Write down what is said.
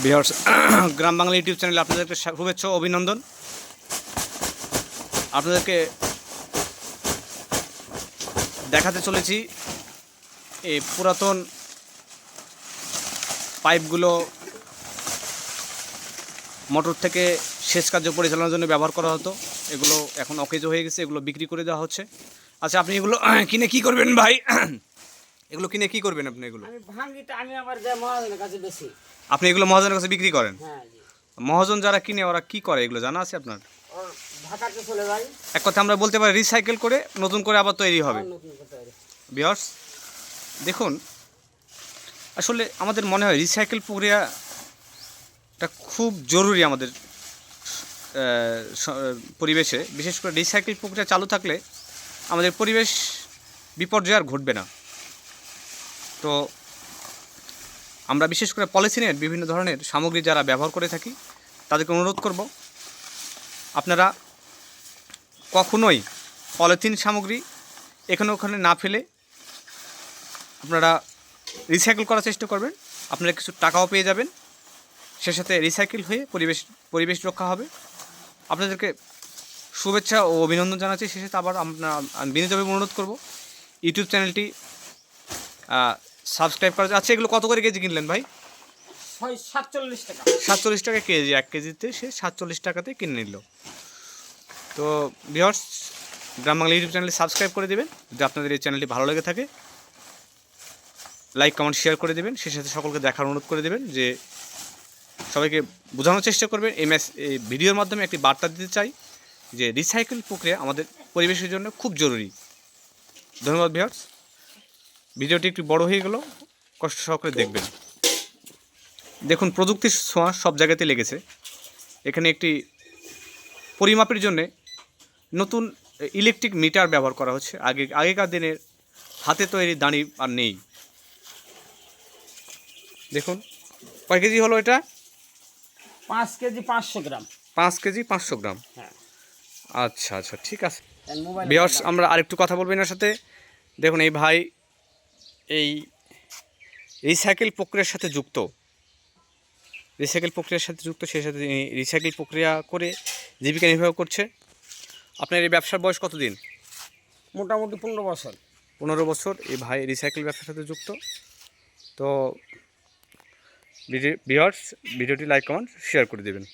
বিহার গ্রাম Bangla YouTube চ্যানেলে আপনাদেরকে শুভেচ্ছা অভিনন্দন। আপনাদেরকে দেখাতে চলেছি এই পুরাতন পাইপগুলো মোটর থেকে সেচ কার্য পরিচালনার জন্য ব্যবহার করা হতো। এগুলো এখন অকেজ হয়ে গেছে, এগুলো বিক্রি করে দেওয়া হচ্ছে। আচ্ছা আপনি এগুলো কিনে কি করবেন ভাই? এগুলো কিনে কি করবেন আপনি এগুলো? আমি ভাঙ্গিটা আমি আমার যে মহাজনের কাছে বেশি। আপনি এগুলো মহাজনের কাছে বিক্রি করেন? হ্যাঁ জি। মহাজন যারা কিনে ওরা কি করে? এগুলো জানা আছে আপনার? ঢাকাতে চলে যাই এক কথা আমরা বলতে পারি রিসাইকেল করে নতুন করে আবার তৈরি হবে। বিয়ার্স দেখুন আসলে আমাদের মনে হয় রিসাইকেল প্রক্রিয়াটা খুব জরুরি আমাদের পরিবেশে। বিশেষ করে রিসাইকেল প্রক্রিয়া চালু থাকলে আমাদের পরিবেশ বিপর্যয় আর ঘটবে না। তো আমরা বিশেষ করে পলিথিনের বিভিন্ন ধরনের সামগ্রী যারা ব্যবহার করে থাকি, তাদেরকে অনুরোধ করব, আপনারা কখনোই পলিথিন সামগ্রী এখানে ওখানে না ফেলে আপনারা রিসাইকেল করার চেষ্টা করবেন। আপনারা কিছু টাকাও পেয়ে যাবেন। সে সাথে রিসাইকেল হয়ে পরিবেশ পরিবেশ রক্ষা হবে। আপনাদেরকে শুভেচ্ছা ও অভিনন্দন জানাচ্ছি। সে সাথে আবার আমি বিনীতভাবে অনুরোধ করব। ইউটিউব চ্যানেলটি সাবস্ক্রাইব করা আচ্ছা এগুলো কত করে কেজি কিনলেন ভাই? সাতচল্লিশ টাকা। সাতচল্লিশ টাকা কেজি এক কেজিতে সে সাতচল্লিশ টাকাতে কিনে নিল। তো ভিওর্স গ্রাম বাংলা ইউটিউব চ্যানেলটি সাবস্ক্রাইব করে দেবেন। যদি আপনাদের এই চ্যানেলটি ভালো লেগে থাকে লাইক কমেন্ট শেয়ার করে দেবেন। সে সাথে সকলকে দেখার অনুরোধ করে দেবেন যে সবাইকে বোঝানোর চেষ্টা করবেন। এই ম্যাস এই ভিডিওর মাধ্যমে একটি বার্তা দিতে চাই যে রিসাইকেল প্রক্রিয়া আমাদের পরিবেশের জন্য খুব জরুরি। ধন্যবাদ ভিওর্স ভিডিওটি একটু বড় হয়ে গেল কষ্ট সহকারে দেখবেন। দেখুন প্রযুক্তির ছোঁয়া সব জায়গাতে লেগেছে। এখানে একটি পরিমাপের জন্যে নতুন ইলেকট্রিক মিটার ব্যবহার করা হচ্ছে। আগে আগেকার দিনের হাতে তৈরি দাঁড়ি আর নেই। দেখুন কয় কেজি হলো এটা? পাঁচ কেজি পাঁচশো গ্রাম। পাঁচ কেজি পাঁচশো গ্রাম। হ্যাঁ। আচ্ছা আচ্ছা ঠিক আছে। বিয়ার্স আমরা আরেকটু কথা বলব এনার সাথে। দেখুন এই ভাই এই রিসাইকেল প্রক্রিয়ার সাথে যুক্ত। রিসাইকেল প্রক্রিয়ার সাথে যুক্ত সেই সাথে রিসাইকেল প্রক্রিয়া করে জীবিকা নির্বাহ করছে। আপনার এই ব্যবসার বয়স কতদিন? মোটামুটি পনেরো বছর। পনেরো বছর। এই ভাই রিসাইকেল ব্যবসার সাথে যুক্ত। তো ভিডিওটি লাইক কমেন্ট শেয়ার করে দেবেন।